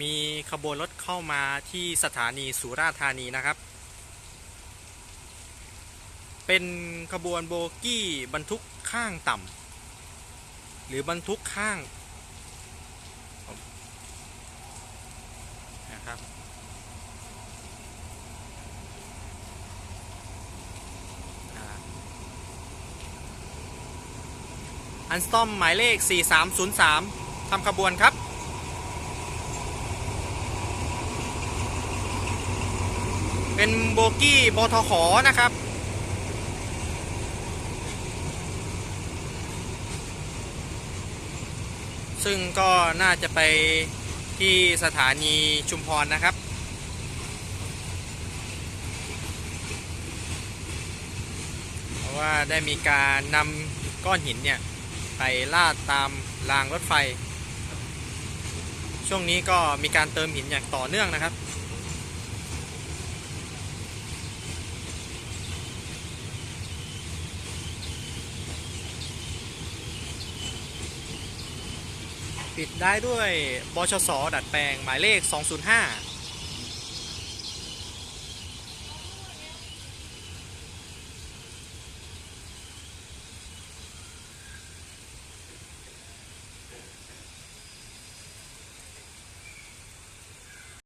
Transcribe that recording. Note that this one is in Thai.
มีขบวนรถเข้ามาที่สถานีสุราษฎร์ธานีนะครับ เป็นขบวนโบกี้บรรทุกข้างต่ำหรือบรรทุกข้างนะครับอันสตอมหมายเลข 4303ทำขบวนครับ เป็นโบกี้บทขอนะครับ ซึ่งก็น่าจะไปที่สถานีชุมพรนะครับเพราะว่าได้มีการนำก้อนหินเนี่ย ไปลาดตามรางรถไฟ ช่วงนี้ก็มีการเติมหินอย่างต่อเนื่องนะครับ ปิดได้ด้วยบชสดัดแปลงหมายเลข 205